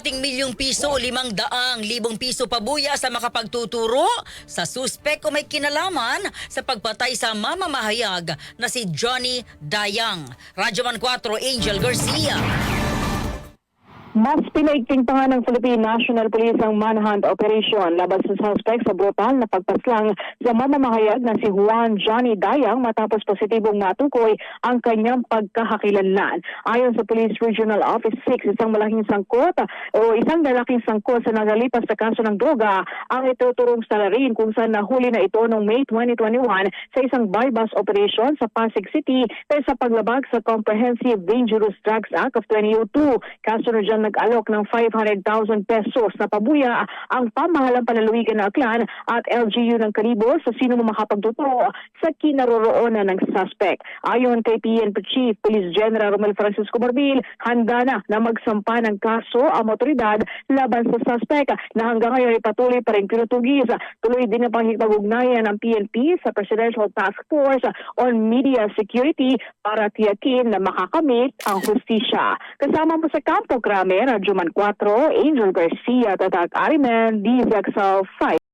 kalahating milyong piso, limang daang libong piso pabuya sa makapagtuturo sa suspek o may kinalaman sa pagpatay sa mamamahayag na si Johnny Dayang. Radyoman 4, Angel Garcia. Mas pinaigting pa nga ng Philippine National Police ang manhunt operation laban sa suspect sa brutal na pagpaslang sa mamamahayag na si Juan Johnny Dayang matapos positibong matukoy ang kanyang pagkakakilanlan. Ayon sa Police Regional Office 6, isang malaking sangkot o isang lalaking sangkot sa nagalipas sa kaso ng droga ang ituturong salarin kung saan nahuli na ito noong May 2021 sa isang bypass operation sa Pasig City dahil sa paglabag sa Comprehensive Dangerous Drugs Act of 2002. Kaso na nag-alok ng 500,000 pesos na pabuya ang pamahalang panalawigan ng Aklan at LGU ng Karibo sa sino makapagtuturo sa kinaroroonan ng suspect. Ayon kay PNP Chief Police General Romel Francisco Marbil, handa na na magsampa ng kaso ang otoridad laban sa suspect na hanggang ngayon ay patuloy pa rin pinutugis. Tuloy din ang pangipag-ugnayan ng PNP sa Presidential Task Force on Media Security para tiyakin na makakamit ang hustisya. Kasama mo sa kampo, Kramer, Radyoman 4, Angel Garcia, Tatak Ariman, DZXL 5.